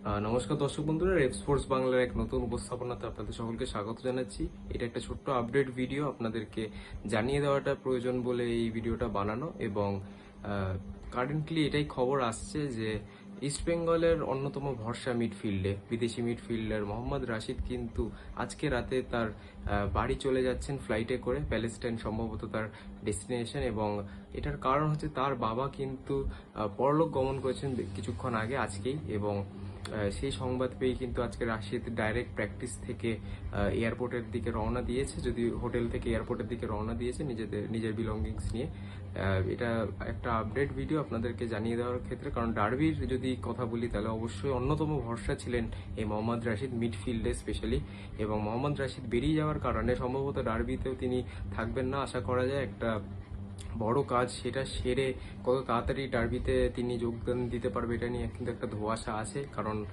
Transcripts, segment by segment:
নমস্কার দর্শক বন্ধুরা রেপ স্পোর্টস বাংলার এক নতুন উপস্থাপনাতে আপনাদের সকলকে স্বাগত জানাচ্ছি। এটা একটা ছোট্ট আপডেট ভিডিও আপনাদেরকে জানিয়ে দেওয়াটা প্রয়োজন বলে এই ভিডিওটা বানানো এবং কারেন্টলি এটাই খবর আসছে যে ইস্ট বেঙ্গলের অন্যতম ভরসা মিডফিল্ডে বিদেশি মিডফিল্ডার মোহাম্মদ রাশিদ কিন্তু আজকে রাতে তার বাড়ি চলে যাচ্ছেন ফ্লাইটে করে প্যালেস্টাইন সম্ভবত তার ডেস্টিনেশন এবং এটার কারণ হচ্ছে তার বাবা কিন্তু পরলোক গমন করেছেন কিছুক্ষণ আগে আজকেই এবং সেই সংবাদ পেয়ে কিন্তু আজকে রাশিদ ডাইরেক্ট প্র্যাকটিস থেকে এয়ারপোর্টের দিকে রওনা দিয়েছে। যদি হোটেল থেকে এয়ারপোর্টের দিকে রওনা দিয়েছে, নিজেদের, নিজের বিলঙ্গিংস নিয়ে। এটা একটা আপডেট ভিডিও আপনাদেরকে জানিয়ে দেওয়ার ক্ষেত্রে। কারণ ডার্বির যদি কথা বলি, তাহলে অবশ্যই অন্যতম ভরসা ছিলেন এই মোহাম্মদ রাশিদ মিডফিল্ডে স্পেশালি এবং মোহাম্মদ রাশিদ বেরিয়ে যাওয়ার কারণে সম্ভবত ডার্বিতেও তিনি থাকবেন না। আশা করা যায় একটা বড় কাজ, সেটা সেরে কত তাড়াতাড়ি ডার্বিতে তিনি যোগদান দিতে পারবে এটা নিয়ে কিন্তু একটা ধোঁয়াশা আছে। কারণ,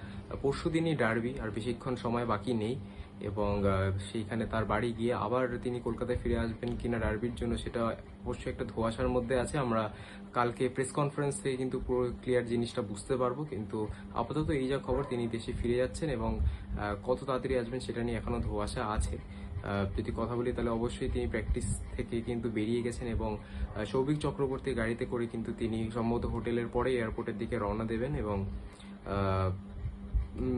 পরশু দিনই ডার্বি, আর বেশিক্ষণ সময় বাকি নেই। এবং সেইখানে তার বাড়ি গিয়ে আবার তিনি কলকাতায় ফিরে আসবেন কিনা ডার্বির জন্য, সেটা অবশ্যই একটা ধোঁয়াশার মধ্যে আছে। আমরা কালকে প্রেস কনফারেন্স থেকে কিন্তু পুরো ক্লিয়ার জিনিসটা বুঝতে পারব। কিন্তু আপাতত এই যা খবর তিনি দেশে ফিরে যাচ্ছেন এবং কত তাড়াতাড়ি আসবেন সেটা নিয়ে এখনও ধোঁয়াশা আছে। যদি কথা বলি তাহলে অবশ্যই তিনি প্র্যাকটিস থেকে কিন্তু বেরিয়ে গেছেন এবং সৌভিক চক্রবর্তী গাড়িতে করে কিন্তু তিনি সম্ভবত হোটেলের পরে এয়ারপোর্টের দিকে রওনা দেবেন এবং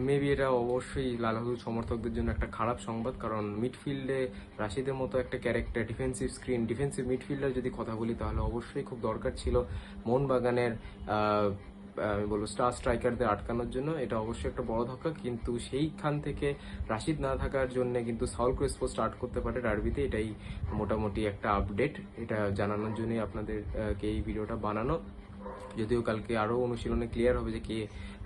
মেবি এটা অবশ্যই লালহুর সমর্থকদের জন্য একটা খারাপ সংবাদ, কারণ মিডফিল্ডে রাশিদের মতো একটা character defensive screen defensive midfielder যদি কথা বলি তাহলে অবশ্যই খুব দরকার ছিল মোহনবাগানের আমি বলব স্টার স্ট্রাইকারদের আটকানোর জন্য এটা অবশ্যই একটা বড় ধাক্কা। কিন্তু সেইখান থেকে রাশিদ না থাকার জন্য কিন্তু সাউল ক্রেসপো স্টার্ট করতে পারে ডার্বিতে। এটাই মোটামুটি একটা আপডেট এটা জানানোর জন্যই আপনাদেরকে এই ভিডিওটা বানানো। যদিও কালকে আরও অনুশীলনে ক্লিয়ার হবে যে কে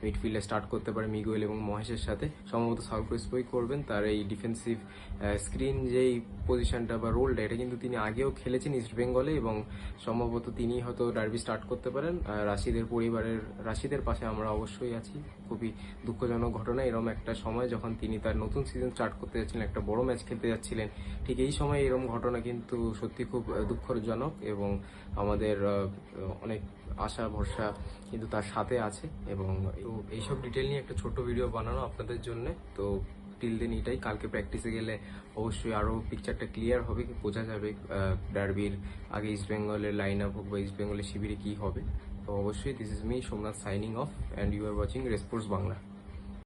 মিডফিল্ডে স্টার্ট করতে পারে মিগুয়েল এবং মহেশের সাথে। সম্ভবত সাউল ক্রিস্পই করবেন তার এই ডিফেন্সিভ স্ক্রিন যেই পজিশনটা বা রোলটা এটা কিন্তু তিনি আগেও খেলেছেন ইস্ট বেঙ্গলে এবং সম্ভবত তিনি হয়তো ডার্বি স্টার্ট করতে পারেন। রাশিদের পরিবারের, রাশিদের পাশে আমরা অবশ্যই আছি। খুবই দুঃখজনক ঘটনা। এরকম একটা সময় যখন তিনি তার নতুন সিজন স্টার্ট করতে যাচ্ছিলেন, একটা বড় ম্যাচ খেলতে যাচ্ছিলেন, ঠিক এই সময় এরকম ঘটনা কিন্তু সত্যি খুব দুঃখজনক এবং আমাদের অনেক আশা ভরসা কিন্তু তার সাথে আছে এবং এইসব ডিটেল নিয়ে একটা ছোট ভিডিও বানানো আপনাদের জন্য। তো টিল দেন এটাই। কালকে প্র্যাকটিসে গেলে অবশ্যই আরও পিকচারটা ক্লিয়ার হবে, কি বোঝা যাবে ডারবির আগে ইস্ট বেঙ্গলের লাইন আপ হোক বা ইস্ট বেঙ্গলের শিবিরে কী হবে। তো অবশ্যই this is me Somnath signing off and you are watching resports Bangla